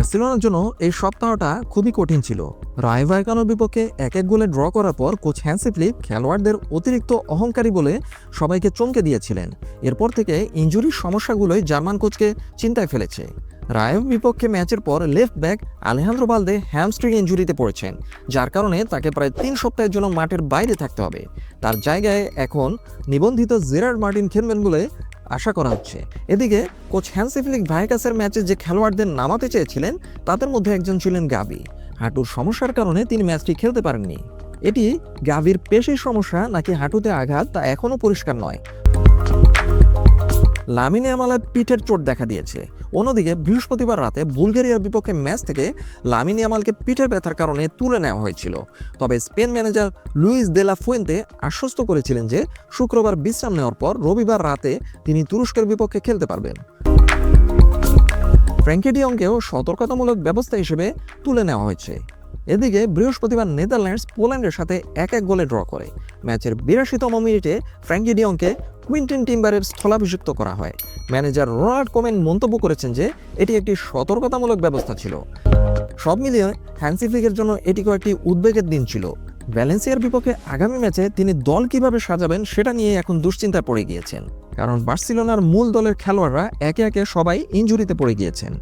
বার্সেলোনার জন্য এই সপ্তাহটা খুবই কঠিন ছিল। রায় ভাইকানোর বিপক্ষে এক এক গোলে ড্র করার পর কোচ হ্যান্সি ফ্লিক খেলোয়াড়দের অতিরিক্ত অহংকারী বলে সবাইকে চমকে দিয়েছিলেন। এরপর থেকে ইঞ্জুরির সমস্যাগুলোই জার্মান কোচকে চিন্তায় ফেলেছে। রায়ের বিপক্ষে ম্যাচের পর left back Alejandro Balde hamstring ইঞ্জুরিতে পড়েছেন, যার কারণে তাকে প্রায় তিন সপ্তাহের জন্য মাঠের বাইরে থাকতে হবে। তার জায়গায় এখন নিবন্ধিত জেরার্ড মার্টিন খেলবেন বলে আশা করা হচ্ছে। এদিকে, কোচ হ্যান্সিফিলিক ভাইকাসের ম্যাচে যে খেলোয়াড়দের নামাতে চেয়েছিলেন, তাদের মধ্যে একজন ছিলেন গাবি হাঁটুর সমস্যার কারণে তিনি ম্যাচটি খেলতে পারেননি। এটি গাভির পেশির সমস্যা নাকি হাঁটুতে আঘাত তা এখনও পরিষ্কার নয়। লামিনে আমালার পিঠের চোট দেখা দিয়েছে। অন্যদিকে, বৃহস্পতিবার রাতে বুলগেরিয়ার বিপক্ষে ম্যাচ থেকে লামিনি আমালকে পিঠের ব্যথার কারণে তুলে নেওয়া হয়েছিল। তবে Spain manager Luis de la Fuente আশ্বস্ত করেছিলেন যে, শুক্রবার বিশ্রাম নেওয়ার পর রবিবার রাতে তিনি তুরস্কের বিপক্ষে খেলতে পারবেন। ফ্র্যাঙ্কেডিয়ংকেও সতর্কতামূলক ব্যবস্থা হিসেবে তুলে নেওয়া হয়েছে। এদিকে, বৃহস্পতিবার নেদারল্যান্ডস পোল্যান্ডের সাথে এক এক গোলে ড্র করে। ম্যাচের বিরাশিতম মিনিটে ফ্র্যাঙ্কিডিয়ংকে কুইন্টেন টিম্বারের স্থলাভিষিক্ত করা হয়। ম্যানেজার রোনাল্ড কোমেন মন্তব্য করেছেন যে, এটি একটি সতর্কতামূলক ব্যবস্থা ছিল। সব মিলিয়ে ফ্যান্সি ফ্লিকের জন্য এটি কয়েকটি উদ্বেগের দিন ছিল। ভ্যালেন্সিয়ার বিপক্ষে আগামী ম্যাচে তিনি দল কীভাবে সাজাবেন সেটা নিয়ে এখন দুশ্চিন্তায় পড়ে গিয়েছেন। কারণ বার্সিলোনার মূল দলের খেলোয়াড়রা একে একে সবাই ইঞ্জুরিতে পড়ে গিয়েছেন।